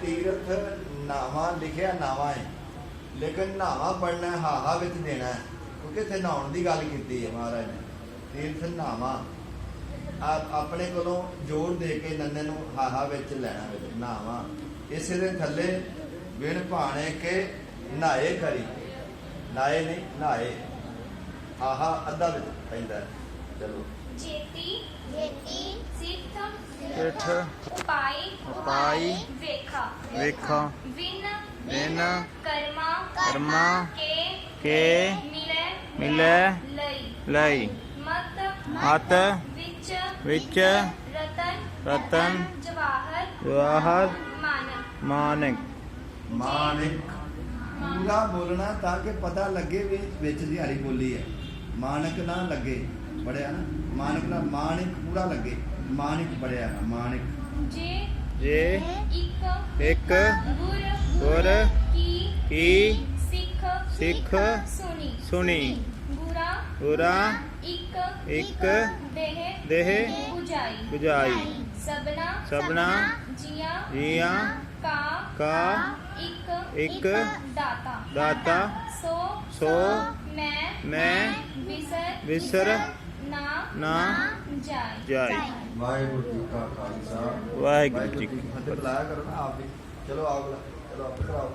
ਤੀਰਥ ਨਾਵਾ ਲਿਖਿਆ ਨਾਵਾ ਹੈ ਲੇਕਿਨ ਨਾਵਾ ਪੜਨਾ ਹਾਹਾ ਵਿੱਚ ਦੇਣਾ ਹੈ, ਕਿਉਂਕਿ ਇੱਥੇ ਨਹਾਉਣ ਦੀ ਗੱਲ ਕੀਤੀ ਹੈ ਮਹਾਰਾਜ ਨੇ। ਤੀਰਥ ਨਾਵਾ। ਆਪ ਆਪਣੇ ਕੋਲੋਂ ਜੋੜ ਦੇ ਕੇ ਨੰਨੇ ਨੂੰ ਹਾਹਾ ਵਿੱਚ ਲੈਣਾ ਵਿੱਚ ਨਾਵਾ। ਇਸੇ ਦੇ ਥੱਲੇ ਵਿਣ ਭਾਣੇ ਕੇ ਨਾਏ ਕਰੀ। ਨਾਏ ਨਹੀਂ ਨਾਏ ਆਹਾ, ਅੱਧਾ ਵਿੱਚ ਪੈਂਦਾ ਚਲੋ। ਜੇਤੀ ਜੇਤੀ। ਸਿੱਠ ਉਪਾਈ ਉਪਾਈ ਵੇਖਾ। ਵੇਖਾ। ਵਿਨ ਵਿਨ। ਕਰਮਾ ਕਰਮਾ। ਕੇ ਕੇ। ਮਿਲੇ ਮਿਲੇ। ਲਈ। ਲਈ। ਮਤ ਹੱਥ ਵਿੱਚ। ਵਿੱਚ। ਰਤਨ। ਰਤਨ ਜਵਾਹਰ। ਜਵਾਹਰ। ਮਾਨਕ। ਮਾਨਕ। ਮਾਨਿਕ। ਪੂਰਾ ਬੋਲਣਾ ਤਾਂ ਕਿ ਪਤਾ ਲੱਗੇ ਵੀ ਵਿੱਚ ਦੀ ਹਰੀ ਬੋਲੀ ਹੈ। ਮਾਨਕ ਨਾ ਲੱਗੇ। बढ़िया ना? माणिक ना माणिक पूरा लगे। माणिक बढ़िया ना माणिक जे एक सिख सुनी। बुरा एक देह बुझाई। सबना जिया का एक दाता। सो सो मैं मैं विसर ਨਾ ਨਾ ਜਾਏ ਜਾਈ। ਵਾਹਿਗੁਰੂ ਜੀ ਕਾ ਖਾਲਸਾ। ਵਾਹਿਗੁਰੂ ਜੀ ਕੀ ਫਤਿਹ। ਬੁਲਾਇਆ ਕਰੋ ਨਾ ਆਪ ਵੀ ਚਲੋ ਆਓ ਚਲੋ ਆਪ ਕਰਾਓ